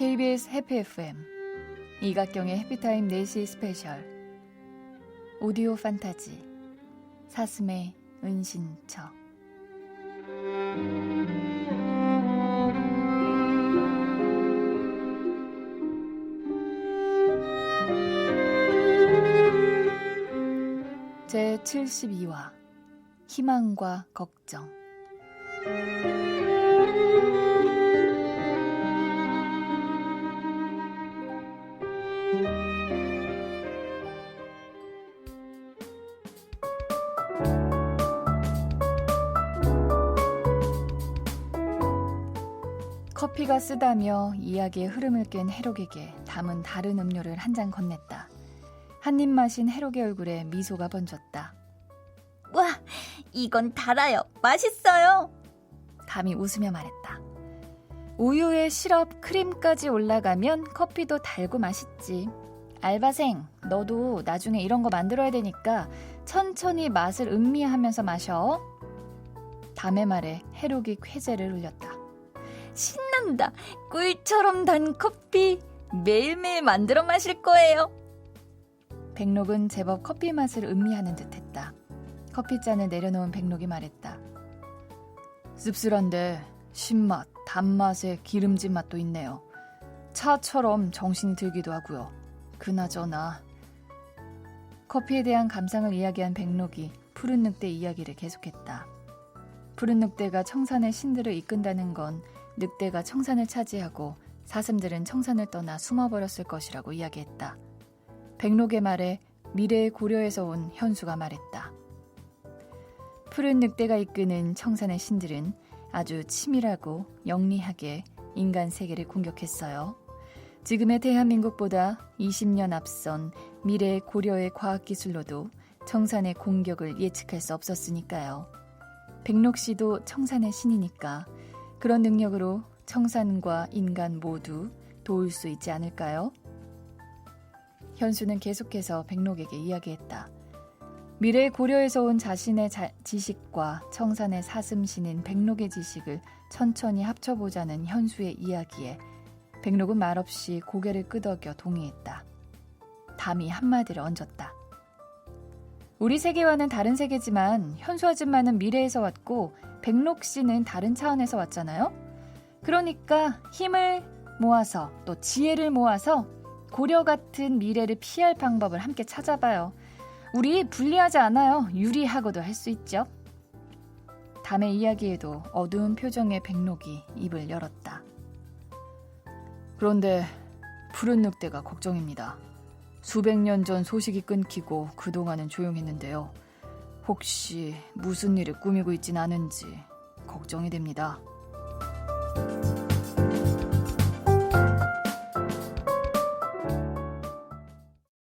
KBS 해피 FM 이각경의 해피타임 4시 스페셜 오디오 판타지 사슴의 은신처. 제 72화 희망과 걱정 커피가 쓰다며 이야기의 흐름을 깬 해록에게 담은 다른 음료를 한 잔 건넸다. 한 입 마신 해록의 얼굴에 미소가 번졌다. 와, 이건 달아요. 맛있어요. 담이 웃으며 말했다. 우유에 시럽, 크림까지 올라가면 커피도 달고 맛있지. 알바생, 너도 나중에 이런 거 만들어야 되니까 천천히 맛을 음미하면서 마셔. 담의 말에 해록이 쾌재를 울렸다. 신난다. 꿀처럼 단 커피 매일매일 만들어 마실 거예요. 백록은 제법 커피 맛을 음미하는 듯했다. 커피잔을 내려놓은 백록이 말했다. 씁쓸한데 신맛, 단맛에 기름진 맛도 있네요. 차처럼 정신이 들기도 하고요. 그나저나 커피에 대한 감상을 이야기한 백록이 푸른 늑대 이야기를 계속했다. 푸른 늑대가 청산의 신들을 이끈다는 건 늑대가 청산을 차지하고 사슴들은 청산을 떠나 숨어버렸을 것이라고 이야기했다. 백록의 말에 미래의 고려에서 온 현수가 말했다. 푸른 늑대가 이끄는 청산의 신들은 아주 치밀하고 영리하게 인간 세계를 공격했어요. 지금의 대한민국보다 20년 앞선 미래의 고려의 과학기술로도 청산의 공격을 예측할 수 없었으니까요. 백록 씨도 청산의 신이니까 그런 능력으로 청산과 인간 모두 도울 수 있지 않을까요? 현수는 계속해서 백록에게 이야기했다. 미래 고려에서 온 자신의 자- 지식과 청산의 사슴신인 백록의 지식을 천천히 합쳐보자는 현수의 이야기에 백록은 말없이 고개를 끄덕여 동의했다. 담이 한마디를 얹었다. 우리 세계와는 다른 세계지만 현수 아줌마는 미래에서 왔고 백록 씨는 다른 차원에서 왔잖아요. 그러니까 힘을 모아서 또 지혜를 모아서 고려 같은 미래를 피할 방법을 함께 찾아봐요. 우리 불리하지 않아요. 유리하고도 할 수 있죠. 담의 이야기에도 어두운 표정의 백록이 입을 열었다. 그런데 푸른 늑대가 걱정입니다. 수백 년 전 소식이 끊기고 그동안은 조용했는데요. 혹시 무슨 일을 꾸미고 있진 않은지 걱정이 됩니다.